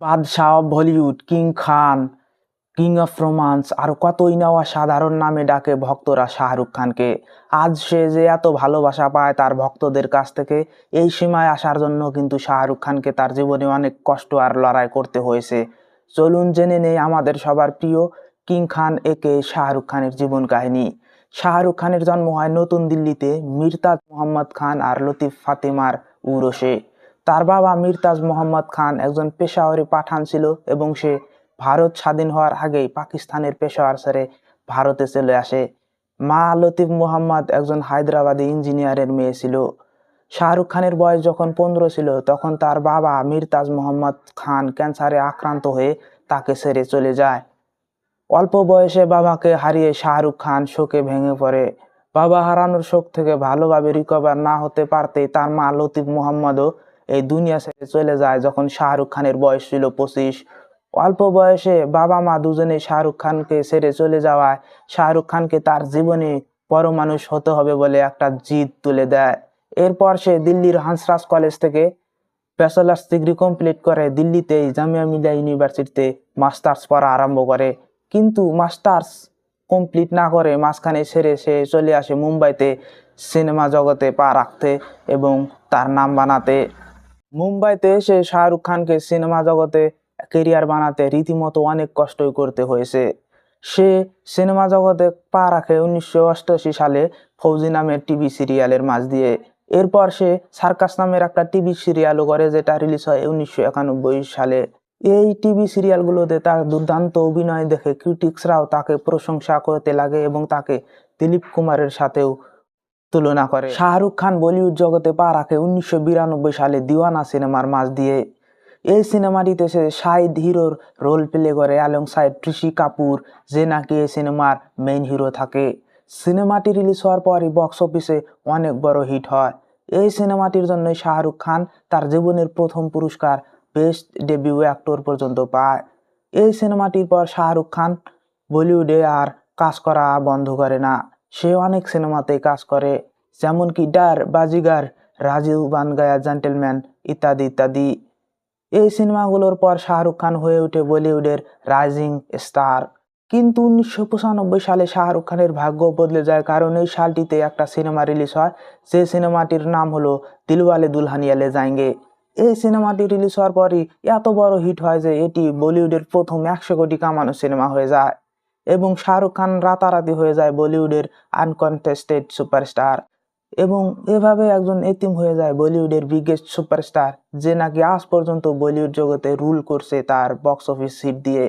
বাদশাহ Bollywood, king Khan, king of romance, আর কতই না সাধারণ নামে ডাকে ভক্তরা শাহরুখ খানকে। আজ সে যে এত ভালোবাসা পায় তার ভক্তদের কাছ থেকে এই সীমায় আসার জন্য কিন্তু শাহরুখ খানকে তার জীবনে অনেক কষ্ট আর লড়াই করতে হয়েছে। চলুন জেনে নেই আমাদের সবার প্রিয় কিং খান, একে শাহরুখ খানের জীবন কাহিনী। শাহরুখ খানের জন্ম হয় নতুন দিল্লিতে, মিরতাজ মোহাম্মদ খান আর লতিফ ফাতেমার উরসে। তার বাবা মিরতাজ মোহাম্মদ খান একজন পেশাওয়ারি পাঠান ছিল এবং সে ভারত স্বাধীন হওয়ার আগেই পাকিস্তানের পেশাওয়ার ছেড়ে ভারতে চলে আসে। মা লতিফ মোহাম্মদ একজন হায়দ্রাবাদি ইঞ্জিনিয়ারের মেয়ে ছিল। শাহরুখ খানের বয়স যখন পনেরো ছিল, তখন তার বাবা মিরতাজ মোহাম্মদ খান ক্যান্সারে আক্রান্ত হয়ে তাকে ছেড়ে চলে যায়। অল্প বয়সে বাবাকে হারিয়ে শাহরুখ খান শোকে ভেঙে পড়ে। বাবা হারানোর শোক থেকে ভালোভাবে রিকভার না হতে পারতে তার মা লতিফ মোহাম্মদও এই দুনিয়া ছেড়ে চলে যায় যখন শাহরুখ খানের বয়স ছিল পঁচিশ। অল্প বয়সে বাবা মা দুজনে শাহরুখ খানকে ছেড়ে চলে যাওয়ায় শাহরুখ খানকে তার জীবনে বড় মানুষ হতে হবে বলে একটা জিদ তুলে দেয়। এরপর সে দিল্লির হাঁসরাজ কলেজ থেকে ব্যাচেলার্স ডিগ্রি কমপ্লিট করে দিল্লিতে জামিয়া মিলিয়া ইউনিভার্সিটিতে মাস্টার্স পড়া আরম্ভ করে। কিন্তু মাস্টার্স কমপ্লিট না করে মাঝখানে ছেড়ে সে চলে আসে মুম্বাইতে সিনেমা জগতে পা রাখতে এবং তার নাম বানাতে। মুম্বাইতে এসে শাহরুখ খানকে সিনেমা জগতে কেরিয়ার বানাতে রীতিমতো অনেক কষ্টই করতে হয়েছে। সে সিনেমা জগতে পা রাখে উনিশশো অষ্টআশি সালে ফৌজি নামের টিভি সিরিয়ালের মাঝ দিয়ে। এরপর সে সার্কাস নামের একটা টিভি সিরিয়ালও করে, যেটা রিলিজ হয় উনিশশো একানব্বই সালে। এই টিভি সিরিয়ালগুলোতে তার দুর্দান্ত অভিনয় দেখে ক্রিটিক্সরাও তাকে প্রশংসা করতে লাগে এবং তাকে দিলীপ কুমারের সাথেও তুলনা করে। শাহরুখ খান বলিউড জগতে পা রাখে উনিশশো বিরানব্বই সালে দিওয়ানা সিনেমার মাঝ দিয়ে। এই সিনেমাটিতে সে শাহিদ হিরোর রোল প্লে করে সাইড ঋষি কাপুর, যে নাকি এই সিনেমার মেইন হিরো থাকে। সিনেমাটি রিলিজ হওয়ার পরই বক্স অফিসে অনেক বড় হিট হয়। এই সিনেমাটির জন্যই শাহরুখ খান তার জীবনের প্রথম পুরস্কার বেস্ট ডেবিউ অ্যাক্টর পর্যন্ত পায়। এই সিনেমাটির পর শাহরুখ খান বলিউডে আর কাজ করা বন্ধ করে না। সে অনেক সিনেমাতে কাজ করে যেমন কি ডার, বাজিগার, রাজীব বানগায়া, জেন্টেলম্যান ইত্যাদি ইত্যাদি। এই সিনেমাগুলোর পর শাহরুখ খান হয়ে ওঠে বলিউডের রাইজিং স্টার। কিন্তু উনিশশো পঁচানব্বই সালে শাহরুখ খানের ভাগ্য বদলে যায় কারণ এই সালটিতে একটা সিনেমা রিলিজ হয়, যে সিনেমাটির নাম হলো দিলওয়ালে দুলহানিয়া লে যায়েঙ্গে এই সিনেমাটি রিলিজ হওয়ার পরই এত বড় হিট হয় যে এটি বলিউডের প্রথম একশো কোটি কামানো সিনেমা হয়ে যায়। এবং শাহরুখ খান রাতারাতি হয়ে যায় বলিউডের আনকনটেস্টেড সুপারস্টার এবং এভাবে একজন এতিম হয়ে যায় বলিউডের বিগেস্ট সুপারস্টার যে নাকি আজ পর্যন্ত বলিউড জগতে রুল করছে তার বক্স অফিস সিট দিয়ে।